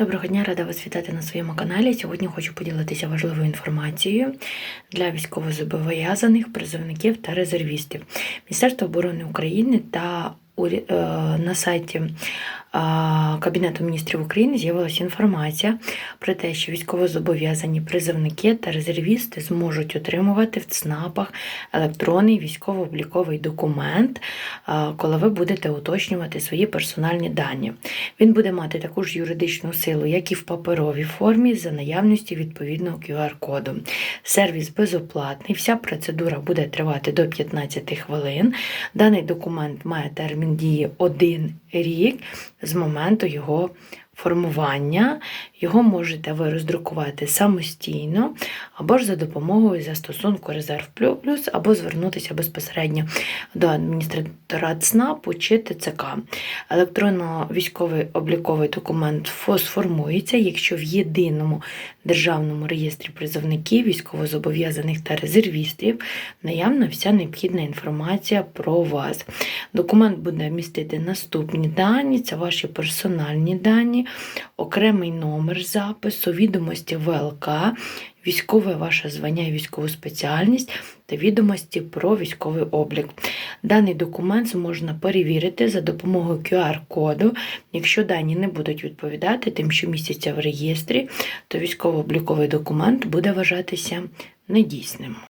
Доброго дня, рада вас вітати на своєму каналі. Сьогодні хочу поділитися важливою інформацією для військовозобов'язаних, призовників та резервістів. Міністерство оборони України та е, на сайті Кабінету міністрів України з'явилася інформація про те, що військовозобов'язані призовники та резервісти зможуть отримувати в ЦНАПах електронний військово-обліковий документ, коли ви будете уточнювати свої персональні дані. Він буде мати таку ж юридичну силу, як і в паперовій формі, за наявності відповідного QR-коду. Сервіс безоплатний, вся процедура буде тривати до 15 хвилин. Даний документ має термін дії 1 рік з моменту його формування. Його можете ви роздрукувати самостійно або ж за допомогою застосунку Резерв Плюс, або звернутися безпосередньо до адміністратора ЦНАПу чи ТЦК. Електронно-військовий обліковий документ сформується, якщо в єдиному державному реєстрі призовників, військовозобов'язаних та резервістів наявна вся необхідна інформація про вас. Документ буде містити наступні дані: це ваші персональні дані, окремий номер запису, відомості ВЛК, військове ваше звання і військову спеціальність та відомості про військовий облік. Даний документ можна перевірити за допомогою QR-коду. Якщо дані не будуть відповідати тим, що містяться в реєстрі, то військово-обліковий документ буде вважатися недійсним.